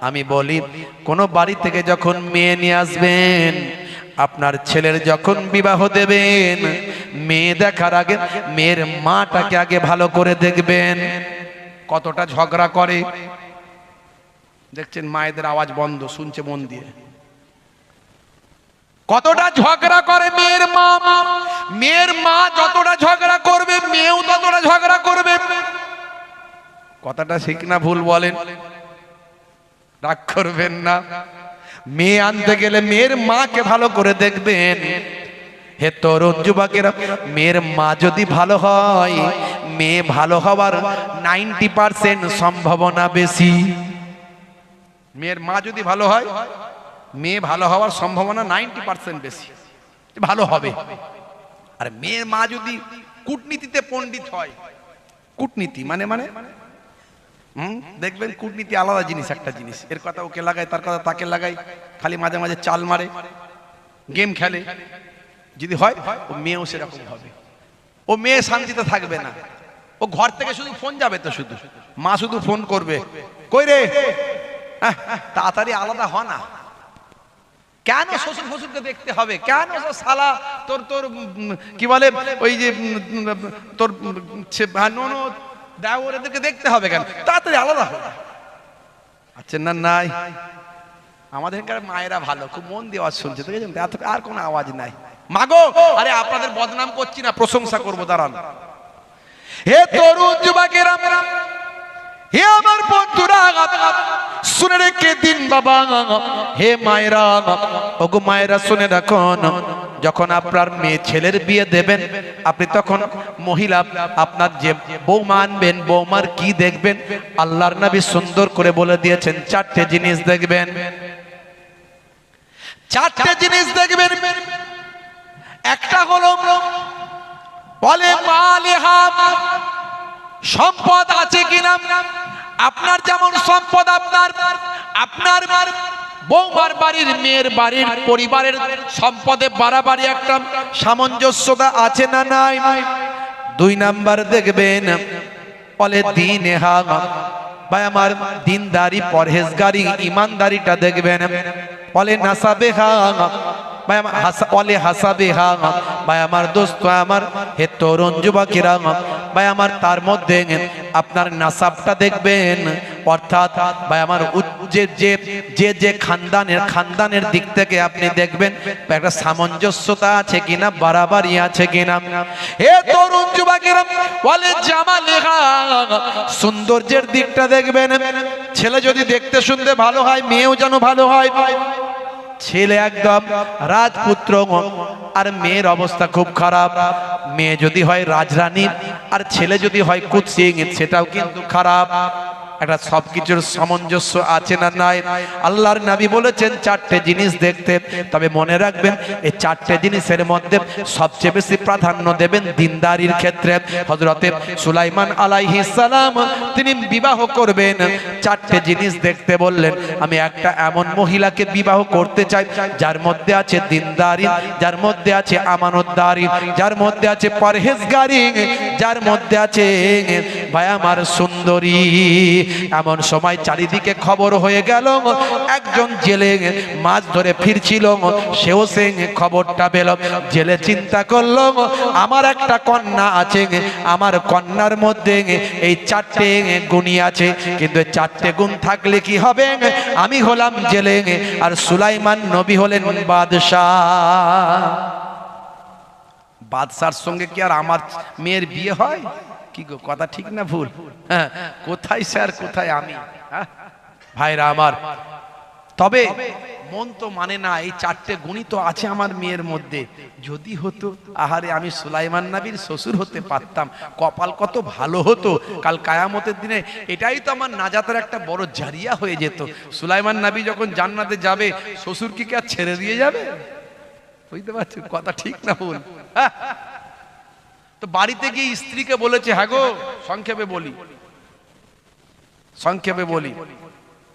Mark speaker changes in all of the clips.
Speaker 1: আমি বলি, কোনো বাড়ি থেকে যখন মেয়ে নিয়ে আসবেন, আপনার ছেলের যখন বিবাহ দেবেন, মেয়ে দেখার আগে মেয়ের মাটাকে আগে ভালো করে দেখবেন। কতটা ঝগড়া করে। দেখছেন মায়েদের আওয়াজ বন্ধ, শুনছে মন দিয়ে। কতটা ঝগড়া করে মেয়ের মা। মেয়ের মা যতটা ঝগড়া করবে, মেয়েও ততটা ঝগড়া করবে। কথাটা ঠিক না, ভুল বলেন। রাগ করবেন না। মেয়ে আনতে গেলে মেয়ের মাকে ভালো করে দেখবেন। হে তরুণ যুবকেরা, মেয়ের মা যদি ভালো হয়, মেয়ে ভালো হওয়ার নাইনটি পার্সেন্ট সম্ভাবনা বেশি। মেয়ের মা যদি ভালো হয়, মেয়ে ভালো হওয়ার সম্ভাবনা নাইনটি পার্সেন্ট বেশি। ভালো হবে। আর মেয়ের মা যদি কূটনীতিতে পণ্ডিত হয়, কূটনীতি মানে মানে? হুম? দেখবেন কূটনীতি আলাদা জিনিস, একটা জিনিস। এর কথা ওকে লাগায়, তার কথা তাকে লাগায়। খালি মাঝে মাঝে চাল মারে, গেম খেলে। যদি হয়, ও মেয়েও সেরকম হবে। ও মেয়ে শান্তিতে থাকবে না। ও ঘর থেকে শুধু ফোন যাবে তো শুধু। মা শুধু ফোন করবে। কই রে? তাড়াতাড়ি আলাদা হ না। কেন শ্বশুর ফশুরকে দেখতে হবে? কেন সে শালা তোর তোর কি বলে? ওই যে তোর ননদ দেওর এদেরকে দেখতে হবে কেন? তাড়াতাড়ি আলাদা হবে আচ্ছা না, নাই। আমাদের এখানকার মায়েরা ভালো, খুব মন দিয়ে আওয়াজ শুনছে তো? এত- আর কোনো আওয়াজ নাই। মাগো, আরে আপনাদের বদনাম করছি না, প্রশংসা করব, দাঁড়ান। হে তরুণ যুবকেরা, হে আমার বন্ধুরা, শুনে রেখে দিন বাবা। হে মায়েরা, ওগো মায়েরা শুনে রাখুন। যখন আপনার মেয়ে ছেলের বিয়ে দেবেন, আপনি তখন মহিলা, আপনার যে বৌমা আনবেন, বৌমার কি দেখবেন? আল্লাহর নবী সুন্দর করে বলে দিয়েছেন, চারটে জিনিস দেখবেন। চারটে জিনিস দেখবেন। একটা হলো বলে সম্পদ আছে কিনা? আপনার যেমন সম্পদ আপনার আপনার বৌমার বাড়ির মেয়ের বাড়ির পরিবারের সম্পদে বাড়াবাড়ি একটা সামঞ্জস্যতা আছে না নাই? দুই নাম্বার দেখবেন, বলে দিন ভাই আমার দিনদারি, পরহেজগারি, ইমানদারিটা দেখবেন, বলে নাসাবে হা ভাই আমার বলে হাসাবে হা ভাই আমার দোস্ত আমার, হে তরুণ যুবকেরা ভাই আমার তার মধ্যে আপনার নাসাবটা দেখবেন। অর্থাৎ, ভাই আমার যে যে যে যে খানদানের খানদানের দিক থেকে আপনি দেখবেন একটা সামঞ্জস্যতা আছে কিনা, বাড়াবাড়ি আছে কিনা। হে তরুণ যুবকেরা বলে জামালে সৌন্দর্যের দিকটা দেখবেন। ছেলে যদি দেখতে শুনতে ভালো হয়, মেয়েও যেন ভালো হয় ছেলে একদম রাজপুত্র আর মেয়ের অবস্থা খুব খারাপ। মেয়ে যদি হয় রাজরানী, আর ছেলে যদি হয় কুৎসিং, সেটাও কিন্তু খারাপ। একটা সবকিছুর সামঞ্জস্য আছে না নাই? আল্লাহর নবী বলেছেন চারটে জিনিস দেখতে। তবে মনে রাখবেন, এই চারটে জিনিসের মধ্যে সবচেয়ে বেশি প্রাধান্য দেবেন দিনদারির ক্ষেত্রে। হজরতে সুলাইমান আলাইহিস সালাম, তিনি বিবাহ করবেন। চারটে জিনিস দেখতে বললেন, আমি একটা এমন মহিলাকে বিবাহ করতে চাই, যার মধ্যে আছে দিনদারি, যার মধ্যে আছে আমানতদারি, যার মধ্যে আছে পরহেজগারি, যার মধ্যে আছে ভাই আমার সুন্দরী। এমন সময় চারিদিকে খবর হয়ে গেল, একজন জেলে মাছ ধরে ফিরছিল, সেও সে খবরটা পেল। জেলে চিন্তা করল, আমার একটা কন্যা আছে, আমার কন্যার মধ্যে এই চারটে গুণী আছে, কিন্তু চারটে গুণ থাকলে কি হবে? আমি হলাম জেলে, আর সুলাইমান নবী হলেন বাদশাহ। বাদশার সঙ্গে কি আর আমার মেয়ের বিয়ে হয়? কি গো, কথা ঠিক না ভুল? হ্যাঁ কোথায় স্যার, কোথায় আমি? হ্যাঁ? ভাইরা আমার, তবে মন তো মানে না, এই চারটে গুণই তো আছে আমার মেয়ের মধ্যে। যদি হতো, আহারে আমি সুলাইমান নাবির শ্বশুর হতে পারতাম, কপাল কত ভালো হতো। কাল কায়ামতের দিনে এটাই তো আমার নাজাতের একটা বড় জারিয়া হয়ে যেত। সুলাইমান নাবি যখন জান্নাতে যাবে, শ্বশুর কি আর ছেড়ে দিয়ে যাবে? বুঝতে পারছেন? কথা ঠিক না হ্যাঁ? তো বাড়িতে গিয়ে স্ত্রীকে বলেছে হ্যাঁ গো, সংক্ষেপে বলি। সংক্ষেপে বলি।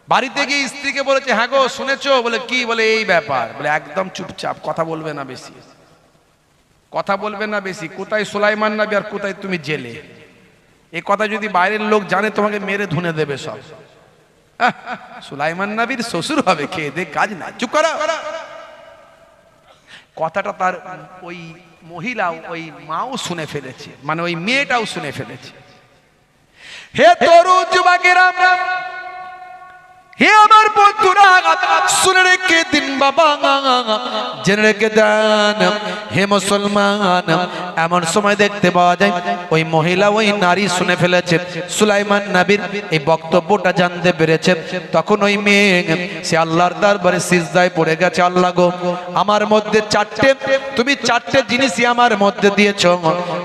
Speaker 1: বাড়িতে গিয়ে স্ত্রীকে বলেছে হ্যাঁ গো, শুনেছো? বলে, কি? বলে, এই ব্যাপার। বলে, একদম চুপচাপ, কথা বলবে না বেশি। কথা বলবে না বেশি। কোথায় সুলাইমান নাবি আর কোথায় তুমি জেলে? এ কথা যদি বাইরের লোক জানে, তোমাকে মেরে ধুনে দেবে সব। সুলাইমান নবীর শ্বশুর হবে, খেয়ে দে, কাজ না চুপ করা। কথাটা তার ওই মহিলা ওই মাও শুনে ফেলেছে। মানে ওই মেয়েটাও শুনে ফেলেছে। হে তরু যুবকেরা হে আমার বন্ধুরা, শুনে রেখে দিন বাবা। জেনে রেখে দেন, হে মুসলমান, এমন সময় দেখতে পাওয়া যায়, ওই মহিলা, ওই নারী শুনে ফেলেছে। সুলাইমান নবীর এই বক্তব্যটা জানতে পেরেছে। তখন ওই মেয়ে, সে আল্লাহর দরবারে সিজদায় পড়ে গেছে, আল্লাহ গো, আমার মধ্যে চারটে, তুমি চারটে জিনিসই আমার মধ্যে দিয়েছ।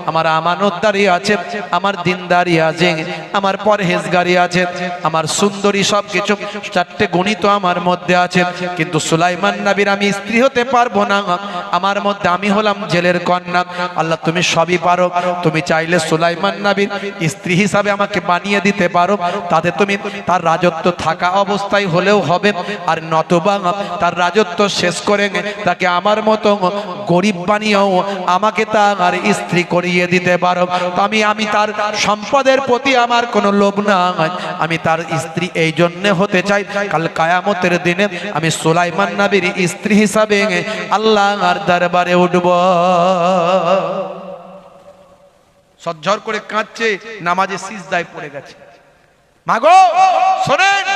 Speaker 1: আমার আমানতদারি আছে, আমার দিনদারি আছে, আমার পরহেজগারি আছে, আমার সুন্দরী সব কিছু চারটে গণিত আমার মধ্যে আছে, কিন্তু সুলাইমান নবীর আমি স্ত্রী হতে পারব না। আমার মধ্যে আমি হলাম জেলের কন্যা। আল্লাহ, তুমি সবই পারো। তুমি চাইলে সুলাইমান নবীর স্ত্রী হিসাবে আমাকে বানিয়ে দিতে পারো। তাতে তুমি তার রাজত্ব থাকা অবস্থায় হলেও হবে, আর নতবা তার রাজত্ব শেষ করে তাকে আমার মতো গরিব বানিয়েও আমাকে তার স্ত্রী করিয়ে দিতে পারো। আমি আমি তার সম্পদের প্রতি আমার কোনো লোভ নাই। আমি তার স্ত্রী এই জন্য হতে চাই, কাল কায়ামতের দিনে আমি সুলাইমান নবীর স্ত্রী হিসাবে আল্লাহর দরবারে উঠব। সজ্জর করে কাঁদছে, নামাজে সিজদায় পড়ে গেছে। মাগো, শোনেন,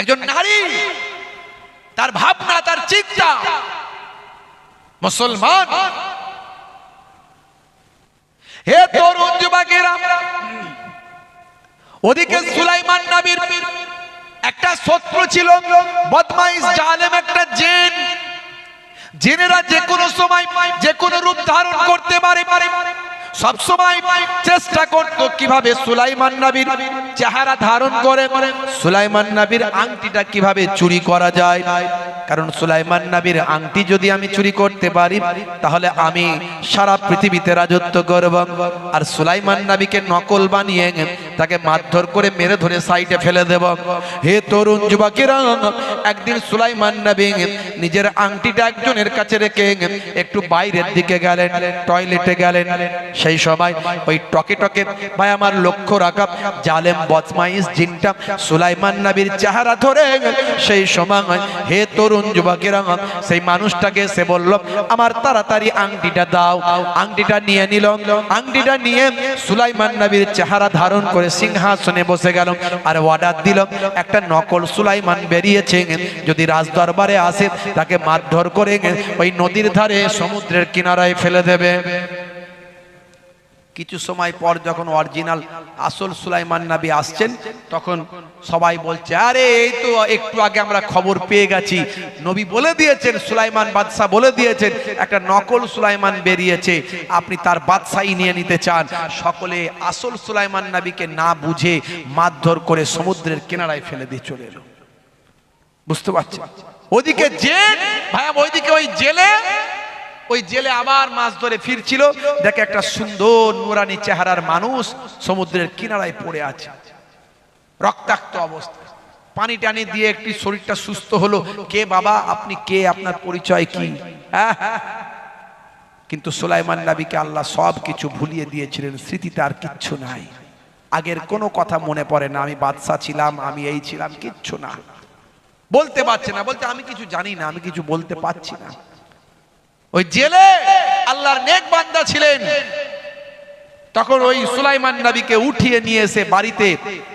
Speaker 1: একজন নারী, তার ভাবনা, তার চিন্তা, মুসলমান হে তরুণ যুবকেরা, ওদিকে সুলাইমান নবীর একটা শত্রু ছিল, বদমাইশ, জালেম একটা জেন। জেনেরা যে কোনো সময় যে কোনো রূপ ধারণ করতে পারে। সব সময় চেষ্টা করত কীভাবে সুলাইমান নবীর চেহারা ধারণ করে, সুলাইমান নবীর আংটিটা কীভাবে চুরি করা যায়। কারণ সুলাইমান নবীর আংটি যদি আমি চুরি করতে পারি, তাহলে আমি সারা পৃথিবীতে রাজত্ব করব। আর সুলাইমান নবীকে নকল বানিয়ে তাকে মারধর করে মেরে ধরে সাইডে ফেলে দেব। হে তরুণ যুবকেরা, একদিন সুলাইমান নবী নিজের আংটিটা একজনের কাছে রেখে একটু বাইরের দিকে গেলেন, টয়লেটে গেলেন। সেই সময় ওই টকে টকে, ভাই আমার লক্ষ্য রাখা, জালেম বদমাইশ জিনটা সুলাইমান নবীর চেহারা ধরে সেই সময়, হে তরুণ যুবকেরা, সেই মানুষটাকে সে বলল, আমার তাড়াতাড়ি আংটিটা দাও। আংটিটা নিয়ে নিল। আংটিটা নিয়ে সুলাইমান নবীর চেহারা ধারণ করে সিংহাসনে বসে গেল আর অর্ডার দিল। একটা নকল সুলাইমান বেরিয়েছে। যদি রাজদরবারে আসে, তাকে মারধর করে ওই নদীর ধারে সমুদ্রের কিনারায় ফেলে দেবে। কিছু সময় পর যখন অরিজিনাল আসল সুলাইমান নবী আসছেন, তখন সবাই বলছে, আরে, এই তো একটু আগে আমরা খবর পেয়ে গেছি। নবী বলে দিয়েছেন, সুলাইমান বাদশাহ বলে দিয়েছেন, একটা নকল সুলাইমান বেরিয়েছে। আপনি তার বাদশাহী নিয়ে নিতে চান। সকলে আসল সুলাইমান নবীকে না বুঝে মারধর করে সমুদ্রের কিনারায় ফেলে দিয়ে চলে এলো। বুঝতে পারছেন? ওদিকে জেল ভাইয়া, ওইদিকে ওই জেলে ওই জেলে আবার মাছ ধরে ফিরছিল। দেখে একটা সুন্দর নুরানি চেহারার মানুষ সমুদ্রের কিনারায় পড়ে আছে। রক্তাক্ত অবস্থা। পানি টানি দিয়ে একটি শরীরটা সুস্থ হলো। কে বাবা? আপনি কে? আপনার পরিচয় কি? হ্যাঁ, হ্যাঁ। কিন্তু সুলাইমান নাবিকে আল্লাহ সব কিছু ভুলিয়ে দিয়েছিলেন। স্মৃতিতে আর কিচ্ছু নাই। আগের কোনো কথা মনে পড়ে না। আমি বাদশা ছিলাম আমি এই ছিলাম কিচ্ছু না। বলতে পারছে না। বলতে আমি কিছু জানি না আমি কিছু বলতে পারছি না। ওই জেলে আল্লাহর নেক বান্দা ছিলেন। তখন ওই সুলাইমান নবীকে উঠিয়ে নিয়ে এসে বাড়িতে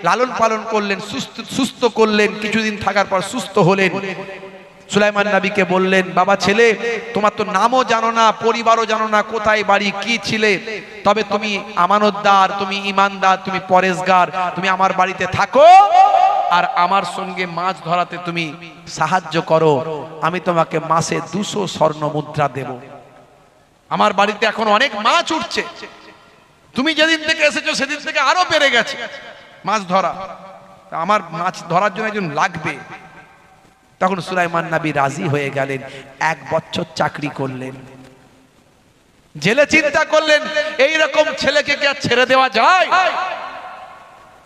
Speaker 1: লালন পালন করলেন, সুস্থ করলেন, কিছুদিন থাকার পর সুস্থ হলেন। সুলাইমান নবীকে বললেন, বাবা ছেলে, তোমার তো নামও জানো না, পরিবারও জানো না, কোথায় বাড়ি, কি ছিলে? তবে তুমি আমানতদার, তুমি ইমানদার, তুমি পরেশগার, তুমি আমার বাড়িতে থাকো। আর আমার সঙ্গে মাছ ধরাতে তুমি সাহায্য করো, আমি তোমাকে মাসে দুশো স্বর্ণ মুদ্রা দেব। আমার বাড়িতে এখন অনেক মাছ উঠছে। তুমি যেদিন থেকে এসেছ, সেদিন থেকে আরও বেড়ে গেছে মাছ ধরা। আমার মাছ ধরার জন্য একজন লাগবে। তখন সুলাইমান নবী রাজি হয়ে গেলেন, এক বছর চাকরি করলেন। জেলে চিন্তা করলেন এই রকম ছেলেকে কি আর ছেড়ে দেওয়া যায়?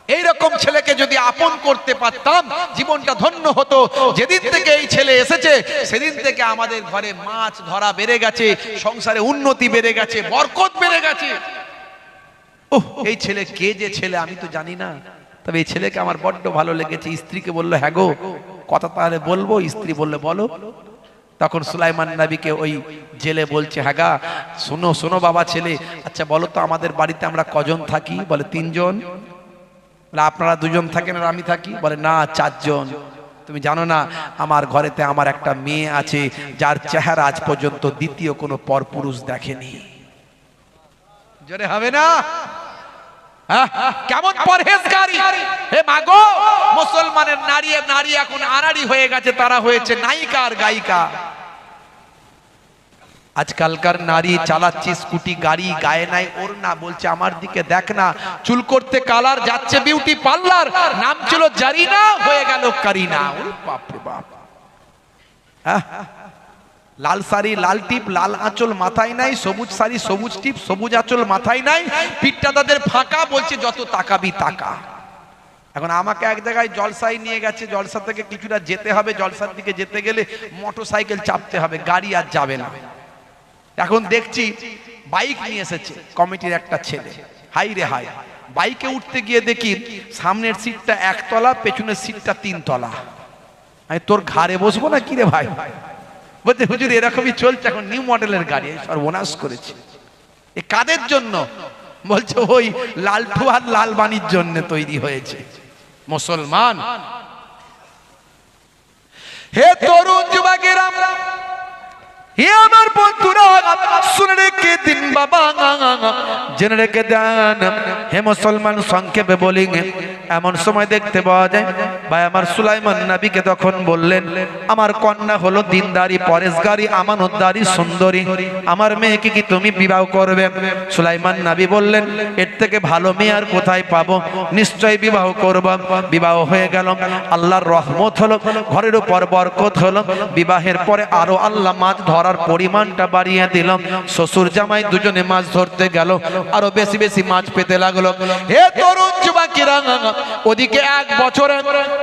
Speaker 1: এই রকম ছেলেকে যদি আপন করতে পারতাম, জীবনটা ধন্য হতো। যেদিন থেকে এই ছেলে এসেছে, সেদিন থেকে আমাদের ঘরে মাছ ধরা বেড়ে গেছে, সংসারে উন্নতি বেড়ে গেছে, বরকত বেড়ে গেছে। এই ছেলে কে যে ছেলে, আমি তো জানি না। তবে এই ছেলেকে আমার বড্ড ভালো লেগেছে। স্ত্রীকে বলল হ্যাঁ গো, কথা তাহলে বলব? স্ত্রী বললে, বলো। তখন সুলাইমান নবীকে ওই জেলে বলছে হাগা শোনো শোনো বাবা ছেলে। আচ্ছা বলো তো আমাদের বাড়িতে আমরা কজন থাকি? বলে, তিনজন। বলে আপনারা দুজন থাকেন আর আমি থাকি? বলে না চারজন। তুমি জানো না আমার ঘরেতে আমার একটা মেয়ে আছে যার চেহারা আজ পর্যন্ত দ্বিতীয় কোনো পরপুরুষ দেখেনি। জোরে হবে না? হ্যাঁ? কেমন পরহেজগারি? হে মাগো মুসলমানের নারী নারী এখন আনাড়ি হয়ে গেছে তারা হয়েছে নায়িকা আর গায়িকা। আজকালকার নারী চালাচ্ছে স্কুটি, গাড়ি, গায়ে নাই ওর না বলছে, আমার দিকে দেখ না, চুল করতে কালার যাচ্ছে বিউটি পার্লার নাম ছিল জারিনা, হয়ে গেল কারিনা। বাপ বাপ। হ্যাঁ? লাল শাড়ি, লাল টিপ, লাল আঁচল মাথায় নাই, সবুজ শাড়ি, সবুজ টিপ, সবুজ আঁচল মাথায় নাই, পিঠটা তাদের ফাঁকা, বলছে, যত তাকাবি, তাকা। এখন আমাকে এক জায়গায় জলসাই নিয়ে গেছে, জলসা থেকে কিছুটা যেতে হবে, জলসার দিকে যেতে গেলে মোটর সাইকেল চাপতে হবে, গাড়ি আর যাবে না। এখন দেখছি বাইক নিয়ে এসেছে, কমিটির একটা ছেলে। হাই রে হাই, বাইকে উঠতে গিয়ে দেখি সামনের সিটটা একতলা, পেছনের সিটটা তিনতলা। আমি তোর ঘাড়ে বসবো না কি রে ভাই? বলতে হুজুর, এরকমই চলছে এখন নিউ মডেলের গাড়ি সর্বনাশ করেছে। এ কাদের জন্য? বলছে, ওই লালটু আর লালবানির জন্য তৈরি হয়েছে। মুসলমান। হে তরুণ যুবকেরা আমার বন্ধুরা, শুনে রেখে দিন বাবা। জেনে রেখে দেন, হে মুসলমান সংক্ষেপে বলি, এমন সময় দেখতে পাওয়া যায়, ভাই আমার সুলাইমান নবীকে তখন বললেন, আমার কন্যা হলো দিনদারি, পরেশগারি, আমানতদারি, সুন্দরী। আমার মেয়েকে কি তুমি বিবাহ করবে? সুলাইমান নাবি বললেন, এর থেকে ভালো মেয়ে আর কোথায় পাবো? নিশ্চয় বিবাহ করব। বিবাহ হয়ে গেল। আল্লাহর রহমত হলো, ঘরের উপর বরকত হলো। বিবাহের পরে আরও আল্লাহ মাছ ধরার পরিমাণটা বাড়িয়ে দিল। শ্বশুর জামাই দুজনে মাছ ধরতে গেল, আরও বেশি বেশি মাছ পেতে লাগল। হে তরুণ যুবকেরা, ওদিকে এক বছরে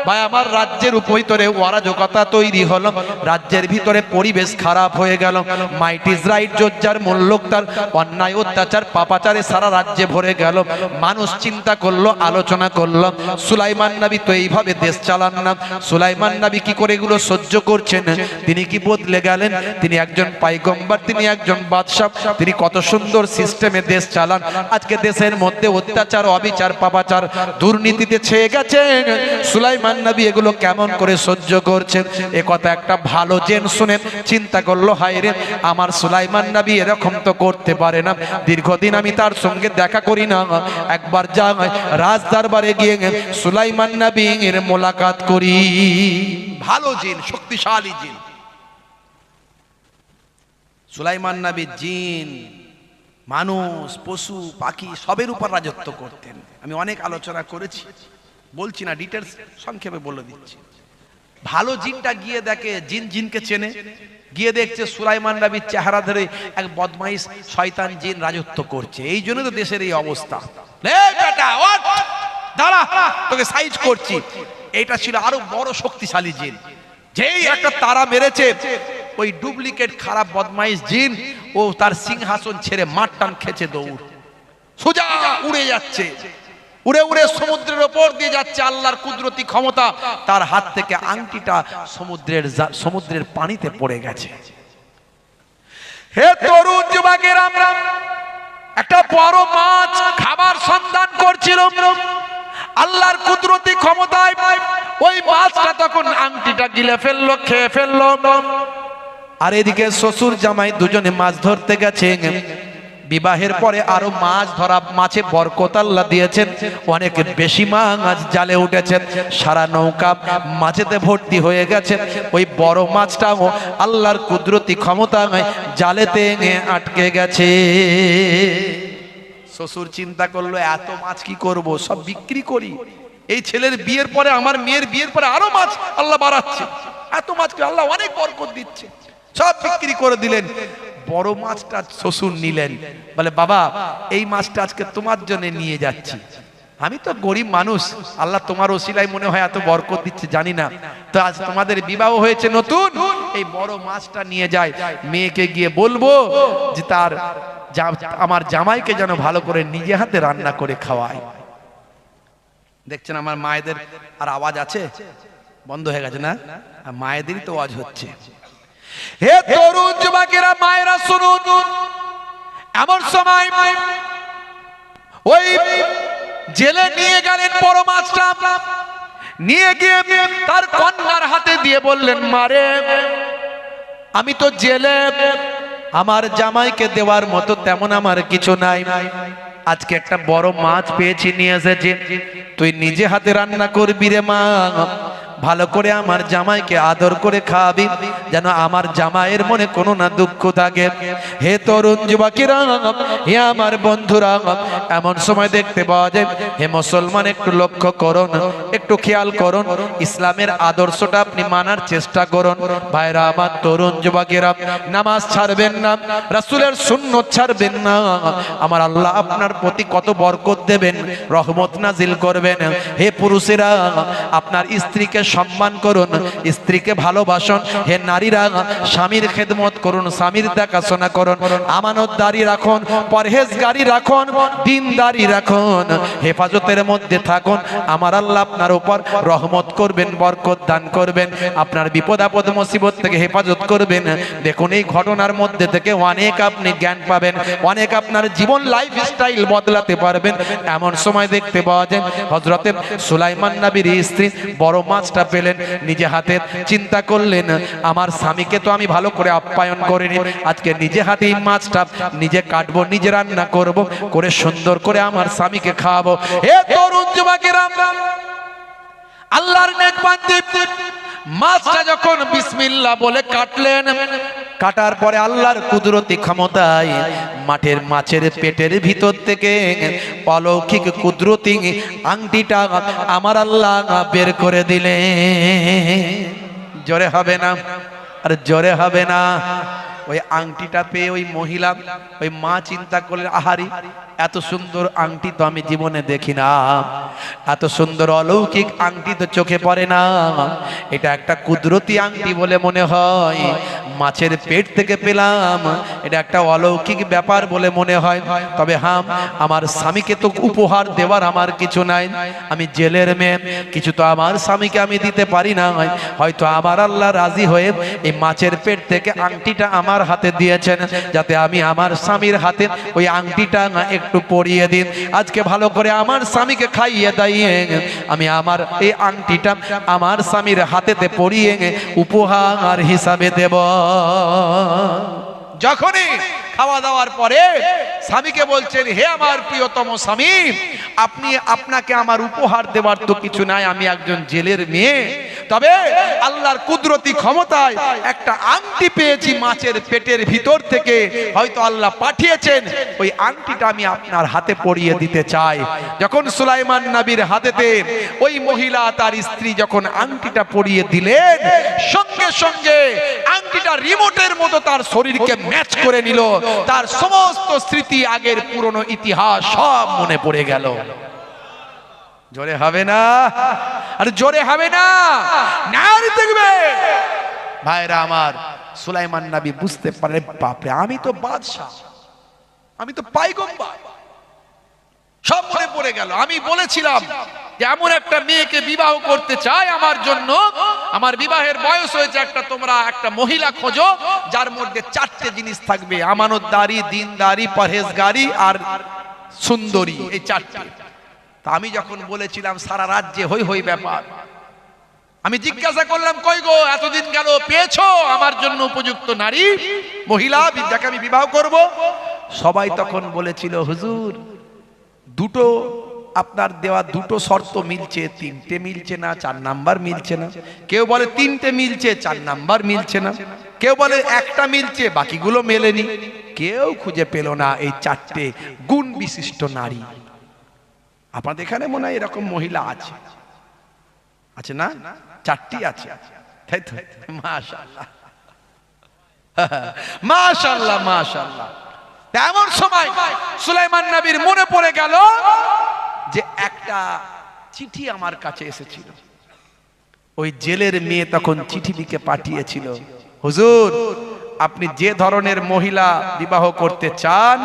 Speaker 1: ভাই আমার রাজ্যের ভিতরে অরাজকতা তৈরি হলো। রাজ্যের ভিতরে পরিবেশ খারাপ হয়ে গেল। মাইট ইজ রাইট জজ্জার মূল্যক তার অন্যায়, অত্যাচার, পাপাচারে সারা রাজ্যে ভরে গেল। মানুষ চিন্তা করল, আলোচনা করল। সুলাইমান নবী তো এইভাবে দেশ চালান না। সুলাইমান নবী কি করে এগুলো সহ্য করছেন? তিনি কি বদলে গেলেন? তিনি একজন পাইগম্বার, তিনি একজন বাদশাহ, তিনি কত সুন্দর সিস্টেমে দেশ চালান। আজকে দেশের মধ্যে অত্যাচার, অবিচার, পাপাচার দুর্নীতিতে ছেয়ে গেছে সুলাইমান নবী এগুলো কেমন করে সহ্য করছেন? এ কথা একটা ভালো জেন শুনে চিন্তা করল, হায় রে, আমার সুলাইমান নবী এরকম তো করতে পারে না। দীর্ঘদিন আমি তার সঙ্গে দেখা করি না। একবার যাই, রাজ দরবারে গিয়ে সুলাইমান নবী এর মোলাকাত করি। ভালো জিন, শক্তিশালী জিন। সুলাইমান নবী জিন, মানুষ, পশু, পাখি, সবের উপর রাজত্ব করতেন। আমি অনেক আলোচনা করেছি, বলছি না ডিটেলস সংক্ষেপে বলে দিচ্ছি। ভালো জিনটা গিয়ে দেখে, জিন জিনকে চেনে। গিয়ে দেখছে সুলাইমান নবীর চেহারা ধরে এক বদমাইশ শয়তান জিন রাজত্ব করছে। এই জন্য তো দেশের এই অবস্থা! দাঁড়া, তোকে সাইজ করছি। এটা ছিল আরও বড় শক্তিশালী জিন। যেই একটা তারা মেরেছে ওই ডুপ্লিকেট খারাপ বদমাইশ জিন, ও তার সিংহাসন ছেড়ে মাঠ টান খেছে দৌড়। সোজা উড়ে যাচ্ছে। উড়ে উড়ে সমুদ্রের ওপর দিয়ে যাচ্ছে আল্লাহর কুদরতি ক্ষমতা। তার হাত থেকে আংটিটা সমুদ্রের সমুদ্রের পানিতে পড়ে গেছে। হে তরুণ যুবকের আমরা, একটা বড় মাছ খাবার সন্ধান করছিল আল্লাহর কুদরতি ক্ষমতায় ওই মাছটা তখন আংটিটা গিলে ফেলল, খেয়ে ফেলল। আর এদিকে শ্বশুর জামাই দুজনে মাছ ধরতে গেছে বিবাহের পরে আরও মাছ ধরা, মাছে বরকত আল্লাহ দিয়েছেন। অনেক বেশি মাছ জালে উঠেছে সারা নৌকা মাছেতে ভর্তি হয়ে গেছে ওই বড় মাছটাও আল্লাহর কুদরতি ক্ষমতা জালেতে আটকে গেছে। শ্বশুর চিন্তা করল, এত মাছ কি করব? সব বিক্রি করি। এই ছেলের বিয়ের পরে, আমার মেয়ের বিয়ের পরে আরও মাছ আল্লাহ বাড়াচ্ছে। এত মাছ কি আল্লাহ অনেক বরকত দিচ্ছে? সব বিক্রি করে দিলেন। বড় মাছটা শ্বশুর নিলেন। বলে, বাবা, এই মাছটা আজকে তোমার জন্য নিয়ে যাচ্ছি। আমি তো গরিব মানুষ। আল্লাহ তোমার ওসিলাই মনে হয় এত বরকত দিচ্ছে, জানি না। তো আজ তোমাদের বিবাহ হয়েছে নতুন। এই বড় মাছটা নিয়ে যায়। মেয়েকে গিয়ে বলব যে, তার আমার জামাইকে যেন ভালো করে নিজে হাতে রান্না করে খাওয়ায়। দেখছেন আমার মায়েদের আর আওয়াজ আছে? বন্ধ হয়ে গেছে না? মায়েদেরই তো আওয়াজ হচ্ছে। হে তরুণ যুবকেরা, মায়েরা শুনুন। এমন সময় ওই জেলে নিয়ে গেলেন বড় মাছটা নিয়ে গিয়ে তার কন্যার হাতে দিয়ে বললেন মারে আমি তো জেলে, আমার জামাইকে দেওয়ার মতো তেমন আমার কিছু নাই। আজকে একটা বড় মাছ পেয়েছি, নিয়ে এসেছি। তুই নিজে হাতে রান্না করবি রে মা। ভালো করে আমার জামাইকে আদর করে খাওয়াবি যেন আমার জামাইয়ের মনে কোনো না দুঃখ থাকে। হে তরুণ যুবকেরা, হে আমার বন্ধুরা, এমন সময় দেখতে পাওয়া যায়, হে মুসলমান, একটু লক্ষ্য করুন, একটু খেয়াল করুন, ইসলামের আদর্শটা আপনি মানার চেষ্টা করুন। ভাইরা আমার তরুণ যুবকেরা, নামাজ ছাড়বেন না, রাসূলের সুন্নত ছাড়বেন না, আমার আল্লাহ আপনার প্রতি কত বরকত দেবেন, রহমত নাজিল করবেন। হে পুরুষেরা, আপনার স্ত্রীকে সম্মান করুন, স্ত্রীকে ভালোবাসুন, হে নারীরা স্বামীর খেদমত করুন, স্বামীর দেখাশোনা করুন আমানত দাঁড়ি রাখুন, পরহেজগারি রাখুন, দিনদারি রাখুন, হেফাজতের মধ্যে থাকুন, আমার আল্লাহ আপনার উপর রহমত করবেন, বরকত দান করবেন, আপনার বিপদ আপদ মুসিবত থেকে হেফাজত করবেন। দেখুন, এই ঘটনার মধ্যে থেকে অনেক আপনি জ্ঞান পাবেন, অনেক আপনার জীবন লাইফ স্টাইল বদলাতে পারবেন। এমন সময় দেখতে পাওয়া যায় হজরতের সুলাইমান নবীর স্ত্রী বড় মাছটা পেলেন, নিজে হাতে চিন্তা করলেন, আমার স্বামীকে তো আমি ভালো করে আপ্যায়ন করিনি। আজকে নিজে হাতে এই মাছটা নিজে কাটবো, নিজে রান্না করব, করে সুন্দর করে আমার স্বামীকে খাওয়াবো। এ তরুণ যুবকেরা, আল্লাহর নেক বান্দি মাছটা যখন বিসমিল্লা বলে কাটলেন, কাটার পরে আল্লাহর কুদরতি ক্ষমতায় মাঠের মাছের পেটের ভিতর থেকে অলৌকিক কুদরতি আংটিটা আমার আল্লাহ বের করে দিলে জোরে হবে না? আর জোরে হবে না? ওই আংটিটা পেয়ে ওই মহিলা, ওই মা চিন্তা করলেন, আহারি, এত সুন্দর আংটি তো আমি জীবনে দেখি না। এত সুন্দর অলৌকিক আংটি তো চোখে পড়ে না। এটা একটা কুদরতি আংটি বলে মনে হয়। মাছের পেট থেকে পেলাম। এটা একটা অলৌকিক ব্যাপার বলে মনে হয়। তবে হাম, আমার স্বামীকে তো উপহার দেওয়ার আমার কিছু নাই। আমি জেলের মেয়ে, কিছু তো আমার স্বামীকে আমি দিতে পারি না হয়তো আমার আল্লাহ রাজি হয়ে এই মাছের পেট থেকে আংটিটা আমার হাতে দিয়েছেন, যাতে আমি আমার স্বামীর হাতে ওই আংটিটা না একটু পরিয়ে দিন। আজকে ভালো করে আমার স্বামীকে খাইয়ে দাইয়ে আমি আমার এই আংটিটা আমার স্বামীর হাতেতে পরিয়ে উপহার হিসাবে দেব। যখনই খাওয়া দাওয়ার পরে স্বামীকে বলছেন, হে আমার প্রিয়তম স্বামী, আপনি আপনাকে আমার উপহার দেওয়ার তো কিছু নাই, আমি একজন জেলের মেয়ে। তবে আল্লাহর কুদরতি ক্ষমতায় একটা আংটি পেয়েছি মাছের পেটের ভিতর থেকে, হয়তো আল্লাহ পাঠিয়েছেন, ওই আংটিটা আমি আপনার হাতে পরিয়ে দিতে চাই। যখন সুলাইমান নবীর হাতেতে ওই মহিলা তার স্ত্রী যখন আংটিটা পরিয়ে দিলেন, সঙ্গে সঙ্গে আংটিটা রিমোটের মতো তার শরীরকে ম্যাচ করে নিল। তার সমস্ত স্মৃতি আগের পুরনো ইতিহাস সব মনে পড়ে গেল। জোরে হবে না? আর জোরে হবে না? দেখবে। ভাইরা আমার, সুলাইমান নবী বুঝতে পারে, বাপরে, আমি তো বাদশাহ। আমি তো পাইগম্বা সব মনে পড়ে গেল। আমি বলেছিলাম যে এমন একটা মেয়েকে বিবাহ করতে চাই আমার জন্য, আমার বিবাহের বয়স হয়েছে একটা, তোমরা একটা মহিলা খোঁজো, যার মধ্যে চারটে জিনিস থাকবে, আমানতদারি, দিনদারি, পরহেজগারি আর সুন্দরী, এই চারটে। তা আমি যখন বলেছিলাম, সারা রাজ্যে হই হই ব্যাপার, আমি জিজ্ঞাসা করলাম, কই গো, এতদিন গেল পেয়েছ? আমার জন্য উপযুক্ত নারী, মহিলা যাকে আমি বিবাহ করব? সবাই তখন বলেছিল, হুজুর, দুটো আপনার দেওয়া দুটো শর্ত মিলছে, তিনটে মিলছে না, চার নাম্বার মিলছে না। কেউ বলে তিনটে মিলছে, চার নাম্বার মিলছে না। কেউ বলে একটা মিলছে, বাকিগুলো মেলেনি। কেউ খুঁজে পেল না এই চারটে গুণ বিশিষ্ট নারী। আপনাদের এখানে মনে হয় এরকম মহিলা আছে। আছে না? চারটি আছে। তাই তো? মাশাল্লাহ মাশাল্লাহ মাশাল্লাহ সময় সুলাইমান নবীর মনে পড়ে গেল যে একটা চিঠি আমার কাছে এসেছিল। ওই জেলের মেয়ে তখন চিঠি লিখে পাঠিয়েছিল, হুজুর, আপনি যে ধরনের মহিলা বিবাহ করতে চান,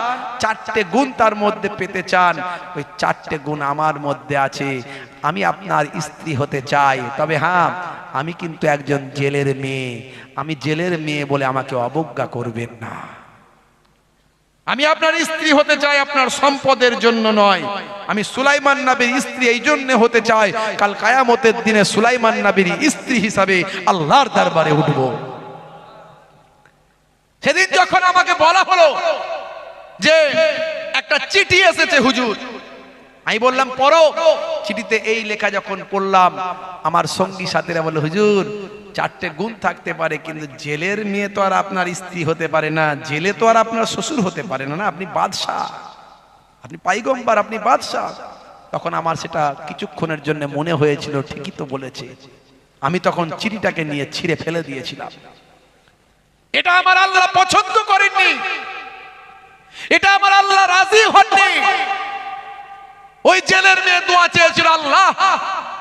Speaker 1: চারটে গুণ তার মধ্যে পেতে চান, ওই চারটে গুণ আমার মধ্যে আছে, আমি আপনার স্ত্রী হতে চাই। তবে হ্যাঁ আমি কিন্তু একজন জেলের মেয়ে, আমি জেলের মেয়ে বলে আমাকে অবজ্ঞা করবেন না। আমি আপনার স্ত্রী হতে চাই আপনার সম্পদের জন্য নয়। আমি সুলাইমান নাবির স্ত্রী এই জন্য হতে চাই, কাল কায়ামতের দিনে সুলাইমান নাবির স্ত্রী হিসাবে আল্লাহর দরবারে উঠব। সেদিন যখন আমাকে বলা হলো যে একটা চিঠি এসেছে হুজুর, আমি বললাম, পড়ো। চিঠিতে এই লেখা যখন পড়লাম, আমার সঙ্গী সাথীরা বলে হুজুর চারটে গুণ থাকতে পারে, কিন্তু জেলের মেয়ে তো আর আপনার স্ত্রী হতে পারে না, জেলে তো আর আপনার শ্বশুর হতে পারে না না? আপনি বাদশাহ। আপনি পাইগম্বার, আপনি বাদশাহ। তখন আমার সেটা কিছুক্ষণের জন্য মনে হয়েছিল, ঠিকই তো বলেছে। আমি তখন চিঠিটাকে নিয়ে ছিঁড়ে ফেলে দিয়েছিলাম। এটা আমার আল্লাহ পছন্দ করেননি। এটা আমার আল্লাহ রাজি হননি। ওই জেলের মেয়ে দোয়া চেয়েছিল, আল্লাহ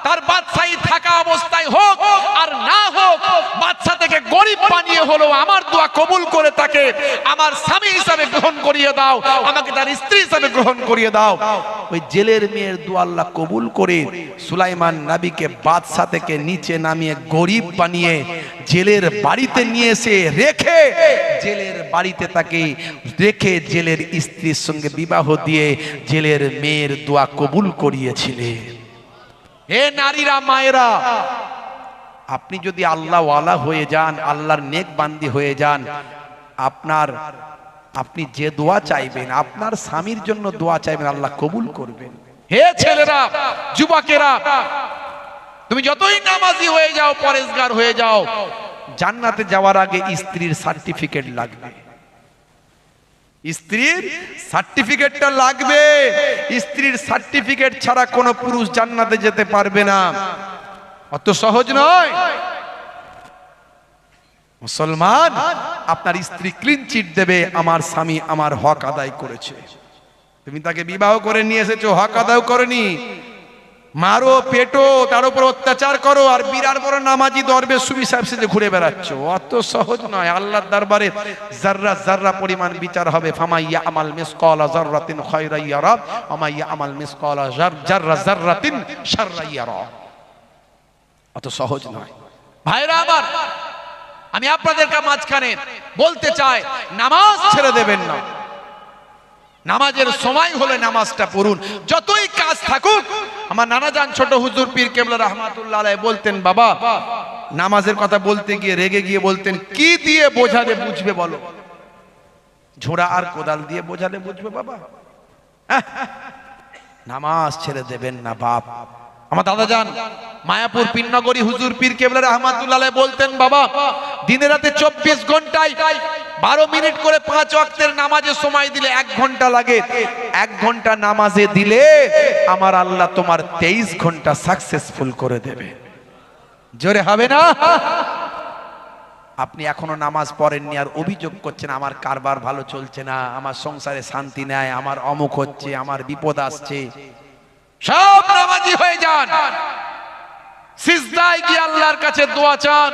Speaker 1: তার বাদশাহী থাকা অবস্থায় হোক আর না হোক বাদশা থেকে গরিব বানিয়ে হলো আমার দোয়া কবুল করে তাকে আমার স্বামী হিসাবে গ্রহণ করিয়ে দাও, আমাকে তার স্ত্রী হিসাবে গ্রহণ করিয়ে দাও। ওই জেলের মেয়ের দোয়া আল্লাহ কবুল করে সুলাইমান নবীকে বাদশা থেকে নিচে নামিয়ে গরিব বানিয়ে জেলের বাড়িতে নিয়ে এসে রেখে জেলের বাড়িতে তাকে রেখে জেলের স্ত্রীর সঙ্গে বিবাহ দিয়ে জেলের মেয়ের দোয়া কবুল করিয়েছিলেন। হে নারীরা মায়েরা আপনি যদি আল্লাহ ওয়ালা হয়ে যান আল্লাহর নেক বান্দি হয়ে যান আপনার আপনি যে দোয়া চাইবেন আপনার স্বামীর জন্য দোয়া চাইবেন আল্লাহ কবুল করবেন। হে ছেলেরা যুবকেরা তুমি যতই নামাজি হয়ে যাও পরেশগার হয়ে যাও জান্নাতে যাওয়ার আগে স্ত্রীর সার্টিফিকেট লাগবে। স্ত্রীর সার্টিফিকেটটা লাগবে। স্ত্রীর সার্টিফিকেট ছাড়া কোনো পুরুষ জান্নাতে যেতে পারবে না। অত সহজ নয়। মুসলমান, আপনার স্ত্রী ক্লিন চিট দেবে, আমার স্বামী আমার হক আদায় করেছে। তুমি তাকে বিবাহ করে নিয়ে এসেছ, হক আদায় করেনি। মারো পেটো, তার উপর অত্যাচার করো, আর বিরাট বড় নামাজি দরবে সুবি সাহেব সেজে ঘুরে বেড়াচ্ছ। অত সহজ নয়, আল্লাহর দরবারে জাররা জাররা পরিমাণ বিচার হবে ফামাইয়া আমাল মিসকালা জাররাতিন খায়রা ইয়ারা আমাইয়া আমাল মিসকালা জার জাররা জাররাতিন শাররা ইয়ারা। অত সহজ নয়। ভাইরা আমার, আমি আপনাদেরকে মাঝখানে বলতে চাই, নামাজ ছেড়ে দেবেন না। নামাজের সময় হলে নামাজটা পড়ুন। যতই কাজ থাকুক আমার নানা যান ছোট হুজুর পীর কেবলা রহমাতুল্লাহ বলতেন বাবা নামাজের কথা বলতে গিয়ে রেগে গিয়ে বলতেন কি দিয়ে বোঝালে বুঝবে বলো? ঝোড়া আর কোদাল দিয়ে বোঝালে বুঝবে বাবা? আহ, নামাজ ছেড়ে দেবেন না বাপ। আমার দাদা যান, মায়াপুর পিন্নগরী হুজুর পীর কেবলা রহমাতুল্লাহ বলতেন, বাবা, দিনে রাতে চব্বিশ ঘন্টায় বারো মিনিট করে পাঁচ ওয়াক্তের নামাজে সময় দিলে এক ঘণ্টা লাগে। এক ঘণ্টা নামাজে দিলে আমার আল্লাহ তোমার তেইশ ঘণ্টা সাকসেসফুল করে দেবে। জোরে হবে না? আপনি এখনও নামাজ পড়েননি আর অভিযোগ করছেন, আমার কারবার ভালো চলছে না, আমার সংসারে শান্তি নেয় আমার অমুক হচ্ছে, আমার বিপদ আসছে। সব নামাজি হয়ে যান। সিজদায় গিয়ে আল্লাহর কাছে দোয়া চান।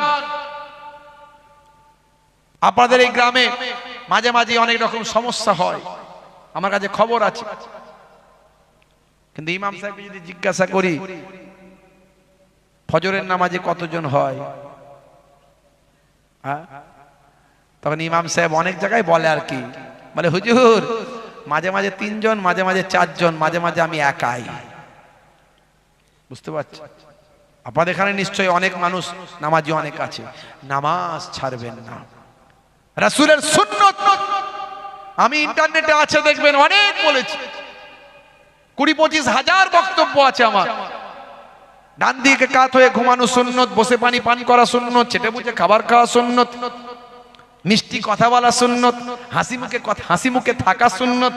Speaker 1: আপনাদের এই গ্রামে মাঝে মাঝে অনেক রকম সমস্যা হয়। আমার কাছে খবর আছে। কিন্তু ইমাম সাহেব যদি জিজ্ঞাসা করি, ফজরের নামাজে কতজন হয়? হ্যাঁ? তখন ইমাম সাহেব অনেক জায়গায় বলে আর কি। বলে, হুজুর, মাঝে মাঝে তিনজন, মাঝে মাঝে চারজন, মাঝে মাঝে আমি একাই। বুঝতে পারছি? আপনাদের এখানে নিশ্চয়ই অনেক মানুষ, নামাজি অনেক আছে। নামাজ ছাড়বেন না। রাসূলের আমি ইন্টারনেটে আছে, দেখবেন অনেক বলেছি। কুড়ি পঁচিশ হাজার বক্তব্য আছে আমার। ডান দিকে কাত হয়ে ঘুমানো সুন্নত, বসে পানি পান করা সুন্নত, চেটে বুঝে খাবার খাওয়া সুন্নত, মিষ্টি কথা বলা সুন্নত, হাসি মুখে হাসি মুখে থাকা সুন্নত,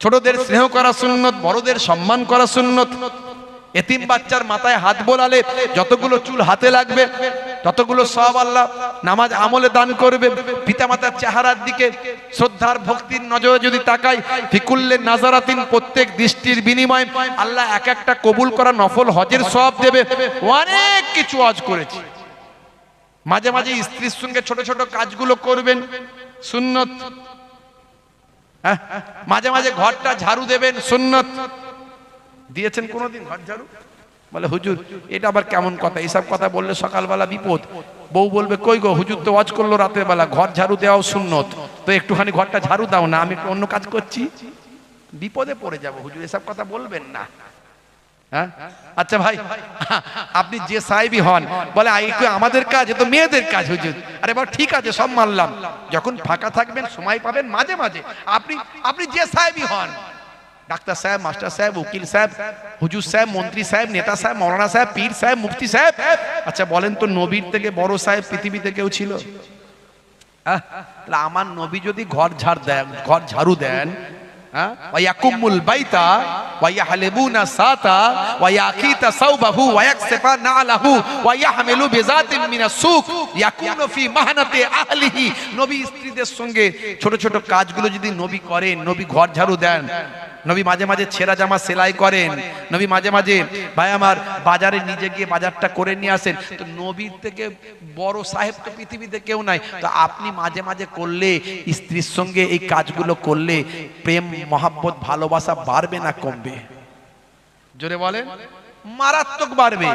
Speaker 1: ছোটদের স্নেহ করা সুন্নত, বড়দের সম্মান করা সুন্নত এতিম বাচ্চার মাথায় হাত বোলালে যতগুলো চুল হাতে লাগবে, ততগুলো সব আল্লাহ নামাজ আমলে দান করবে। পিতামাতার চেহারার দিকে শ্রদ্ধার ভক্তির নজরে যদি তাকাই, ফিকুল্লে নাজারাতিন প্রত্যেক দৃষ্টির বিনিময়ে আল্লাহ এক একটা কবুল করা নফল হজের সব দেবে। অনেক কিছু আজ করেছি। মাঝে মাঝে স্ত্রীর সঙ্গে ছোট ছোট কাজগুলো করবেন, সুন্নত। হ্যাঁ? মাঝে মাঝে ঘরটা ঝাড়ু দেবেন, সুন্নত। দিয়েছেন কোনোদিন? ঘর ঝাড়ু। বলে হুজুর এটা আবার কেমন কথা? এইসব কথা বললে সকালবেলা বিপদ। বউ বলবে কই গো হুজুর তো ওয়াজ করল রাতের বেলা। ঘর ঝাড়ু দেওয়াও সুন্নত। তো একটুখানি ঘরটা ঝাড়ু দাও না আমি একটু অন্য কাজ করছি। বিপদে পড়ে যাব হুজুর এসব কথা বলবেন না। হ্যাঁ? আচ্ছা ভাই আপনি যে সাহেবই হন বলে আমাদের কাজ? তো মেয়েদের কাজ হুজুর। আরে বাবা ঠিক আছে সব মানলাম। যখন ফাঁকা থাকবেন সময় পাবেন মাঝে মাঝে। আপনি আপনি যে সাহেবই হন ডাক্তার সাহেব, মাস্টার সাহেব, উকিল সাহেব, হুজুর সাহেব, মন্ত্রী সাহেব, নেতা সাহেব, মৌলানা সাহেব, পীর সাহেব, মুফতি সাহেব। আচ্ছা বলেন তো নবীর থেকে বড় সাহেব পৃথিবীতে কেউ ছিল? আমার নবী যদি ঘর ঝাড় দেন, ঘর ঝাড়ু দেন হ্যাঁ? ওয়াকুমুল বাইতা নবী স্ত্রীদের সঙ্গে ছোট ছোট কাজগুলো যদি নবী করেন, নবী ঘর ঝাড়ু দেন নবী মাঝে মাঝে ছেঁড়া জামা সেলাই করেন। নবী মাঝে মাঝে, ভাই আমার বাজারে নিজে গিয়ে বাজারটা করে নিয়ে আসেন। তো নবীর থেকে বড় সাহেব তো পৃথিবীতে কেউ নাই। তো আপনি মাঝে মাঝে করলে, স্ত্রীর সঙ্গে এই কাজগুলো করলে প্রেম, মহাব্বত, ভালোবাসা বাড়বে না কমবে? জোরে বলেন, মারাত্মক বাড়বে।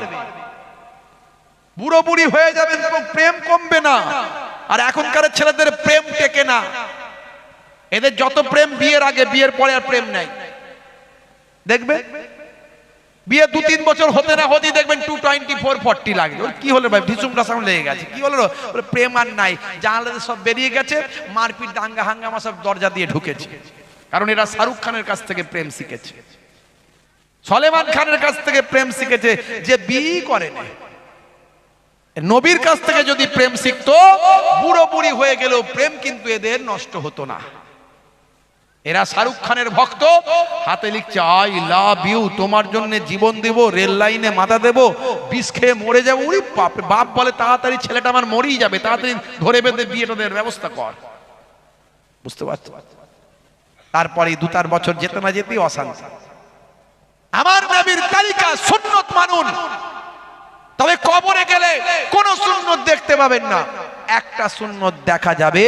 Speaker 1: বুড়ো বুড়ি হয়ে যাবেন এবং প্রেম কমবে না। আর এখনকার ছেলেদের প্রেম টেকে না। এদের যত প্রেম বিয়ের আগে, বিয়ের পরে আর প্রেম নাই। দেখবে? বিয়ে দু তিন বছর হতে না হতেই দেখবেন টু টোয়েন্টি ফোর ফর্টি লাগে ওর কি হলো ভাই? ভীষণটা সামনে লেগে গেছে। কি হলো? প্রেম আর নাই। জানালাতে সব বেরিয়ে গেছে, মারপিট, দাঙ্গা, হাঙ্গামা সব দরজা দিয়ে ঢুকেছে। কারণ এরা শাহরুখ খানের কাছ থেকে প্রেম শিখেছে। সলেমান খানের কাছ থেকে প্রেম শিখেছে যে বিয়ে করেনি নবীর কাছ থেকে যদি প্রেম শিখতো, বুড়ো বুড়ি হয়ে গেলেও প্রেম কিন্তু এদের নষ্ট হতো না। এরা শাহরুখ খানের ভক্ত। হাতে লিখছে, আই লাভ ইউ, তোমার জন্য জীবন দেব, রেল লাইনে মাথা দেব, বিষ খেয়ে মরে যাব। উনি বাপ বলে, তাড়াতাড়ি ছেলেটা আমার মরেই যাবে, তাড়াতাড়ি ধরে বেঁধে বিয়েটা ব্যবস্থা কর। বুঝতে পারছ? তারপরে দু চার বছর যেতে না যেতেই অশান্তি। আমার নবীর তালিকা সুন্নত মানুন। তবে কবরে গেলে কোন সুন্নত দেখতে পাবেন না। একটা সুন্নত দেখা যাবে,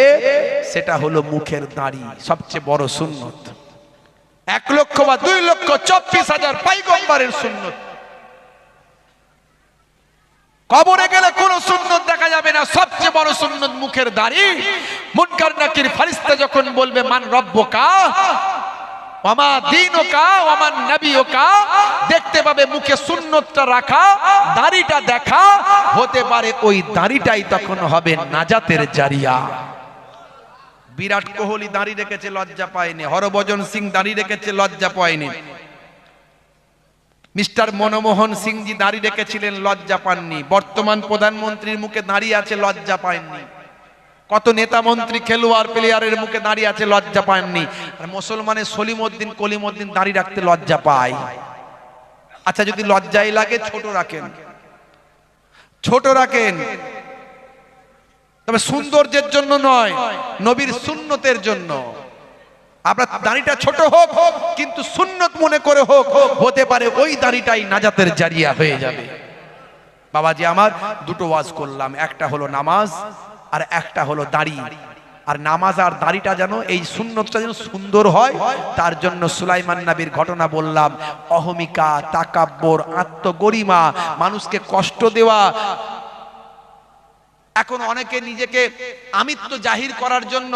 Speaker 1: সেটা হলো মুখের দাড়ি, সবচেয়ে বড় সুন্নত। এক লক্ষ বা দুই লক্ষ চব্বিশ হাজার পাইগম্বারের সুন্নত। কবরে গেলে কোন সুন্নত দেখা যাবে না, সবচেয়ে বড় সুন্নত মুখের দাড়ি। মুনকার নাকির ফারিস্তা যখন বলবে, মান রব্বকা? ওমা দিনকা ওমান নবীকা দেখতে পাবে, মুখে সুন্নতটা রাখা, দাড়িটা দেখা। হতে পারে ওই দাড়িটাই তখন হবে নাজাতের জারিয়া। বিরাট কোহলি দাড়ি রেখেছে, লজ্জা পায়নি। হরভজন সিং দাড়ি রেখেছে, লজ্জা পায়নি। মিস্টার মনমোহন সিংজি দাড়ি রেখেছিলেন, লজ্জা পাননি। বর্তমান প্রধানমন্ত্রীর মুখে দাঁড়িয়ে আছে, লজ্জা পায়নি। কত নেতা মন্ত্রী খেলোয়াড় প্লেয়ারের মুখে দাঁড়িয়ে আছে লজ্জা পাননি। আর মুসলমানের সলিমউদ্দিন কলিমউদ্দিন দাঁড়িয়ে রাখতে লজ্জা পায়। আচ্ছা যদি লজ্জাই লাগে, ছোট রাখেন। ছোট রাখেন। তবে সৌন্দর্যের জন্য নয়, নবীর সুন্নতের জন্য। আপনার দাড়িটা ছোট হোক হোক কিন্তু সুন্নত মনে করে হোক, হতে পারে ওই দাড়িটাই নাজাতের জারিয়া হয়ে যাবে। বাবাজি, আমার দুটো ওয়াজ করলাম। একটা হলো নামাজ আর একটা হলো দাড়ি। আর নামাজ আর দাড়িটা যেন এই সুন্নতটা যেন সুন্দর হয়, তার জন্য সুলাইমান নাবির ঘটনা বললাম, অহমিকা, তাকাব্বর, আত্মগরিমা, মানুষকে কষ্ট দেওয়া। এখন অনেকে নিজেকে আমিত্ব জাহির করার জন্য